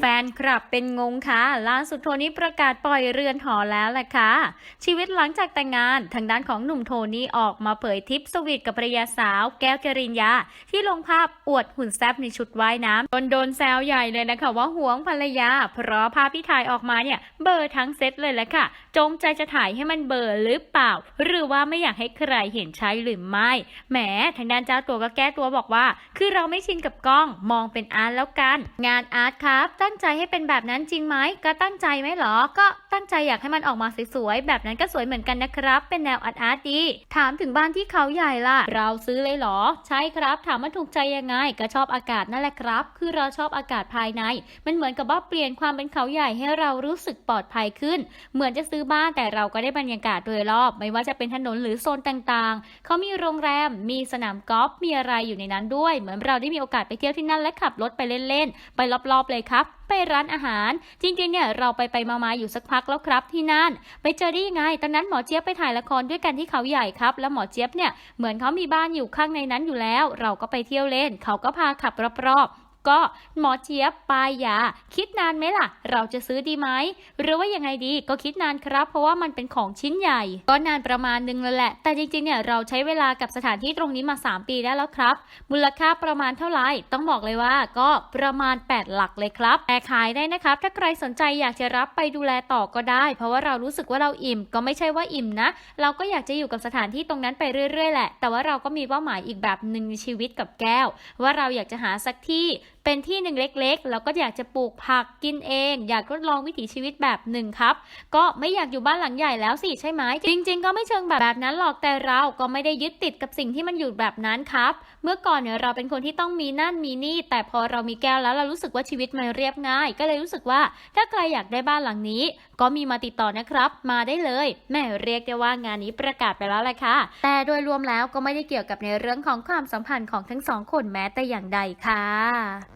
แฟนคลับเป็นงงค่ะ ล่าสุดโทนี่ประกาศปล่อยเรือนหอแล้วแหละค่ะ ชีวิตหลังจากแต่งงานทางด้านของหนุ่มโทนี่ออกมาเผยทิปสวีทกับภรรยาสาว แก้วจริญญา ที่ลงภาพอวดหุ่นแซบในชุดว่ายน้ำจนโดนแซวใหญ่เลยนะคะว่าหวงภรรยา เพราะภาพที่ถ่ายออกมาเนี่ยเบอร์ทั้งเซตเลยแหละค่ะ จงใจจะถ่ายให้มันเบอร์หรือเปล่า หรือว่าไม่อยากให้ใครเห็นใช่หรือไม่แหมทางด้านเจ้าตัวก็แก้ตัวบอกว่า คือเราไม่ชินกับกล้องมองเป็นอาร์ตแล้วกัน งานอาร์ตครับตั้งใจให้เป็นแบบนั้นจริงไหมก็ตั้งใจไหมเหรอ ก็ตั้งใจอยากให้มันออกมาสวยๆ แบบนั้นก็สวยเหมือนกันนะครับ เป็นแนวอาร์ตอาร์ตดี ถามถึงบ้านที่เขาใหญ่ล่ะ เราซื้อเลยเหรอ ใช่ครับ ถามว่าถูกใจยังไง ก็ชอบอากาศนั่นแหละครับ คือเราชอบอากาศภายใน มันเหมือนกับว่าเปลี่ยนความเป็นเขาใหญ่ให้เรารู้สึกปลอดภัยขึ้น เหมือนจะซื้อบ้านแต่เราก็ได้บรรยากาศโดยรอบ ไม่ว่าจะเป็นถนนหรือโซนต่างๆ เขามีโรงแรม มีสนามกอล์ฟ มีอะไรอยู่ในนั้นด้วย เหมือนเราได้มีโอกาสไปเที่ยวที่นั่นและขับรถไปเล่นๆ ไปรอบๆเลยครับ ไปร้านอาหาร จริงๆเนี่ยเราไปไปมาๆอยู่สักพักแล้วครับที่นั่น ไปเจอได้ยังไง ตอนนั้นหมอเจี๊ยบไปถ่ายละครด้วยกันที่เขาใหญ่ครับ แล้วหมอเจี๊ยบเนี่ยเหมือนเขามีบ้านอยู่ข้างในนั้นอยู่แล้ว เราก็ไปเที่ยวเล่น เขาก็พาขับรอบๆ ก็หมอเจี๊ยบปายยาคิดนานไหมล่ะ เราจะซื้อดีไหมหรือว่ายังไงดีก็คิดนานครับ เพราะว่ามันเป็นของชิ้นใหญ่ ก็นานประมาณนึงแล้วแหละ แต่จริงๆเนี่ยเราใช้เวลากับสถานที่ตรงนี้มา 3 ปีได้แล้วครับ มูลค่าประมาณเท่าไหร่ต้องบอกเลยว่าก็ประมาณ 8 หลักเลยครับแต่ขายได้นะครับ ถ้าใครสนใจอยากจะรับไปดูแลต่อก็ได้ เพราะว่าเรารู้สึกว่าเราอิ่ม ก็ไม่ใช่ว่าอิ่มนะ เราก็อยากจะอยู่กับสถานที่ตรงนั้นไปเรื่อยๆแหละ แต่ว่าเราก็มีเป้าหมายอีกแบบหนึ่งในชีวิตกับแก้ว ว่าเราอยากจะหาสักที่ เป็นที่หนึ่งเล็กๆ แล้วก็อยากจะปลูกผักกินเอง อยากทดลองวิถีชีวิตแบบหนึ่งครับ ก็ไม่อยากอยู่บ้านหลังใหญ่แล้วสิใช่ไหมจริง ๆ ก็ไม่เชิงแบบแบบนั้นหรอกแต่เราก็ไม่ได้ยึดติดกับสิ่งที่มันอยู่แบบนั้นครับ เมื่อก่อนเนี่ยเราเป็นคนที่ต้องมีนั่นมีนี่ แต่พอเรามีแก้วแล้วเรารู้สึกว่าชีวิตมันเรียบง่าย ก็เลยรู้สึกว่าถ้าใครอยากได้บ้านหลังนี้ ก็มีมาติดต่อนะครับ มาได้เลยแม่เรียกได้ว่างานนี้ประกาศไปแล้วแหละค่ะ แต่โดยรวมแล้วก็ไม่ได้เกี่ยวกับในเรื่องของความสัมพันธ์ของทั้งสองคนแม้แต่อย่างใดค่ะ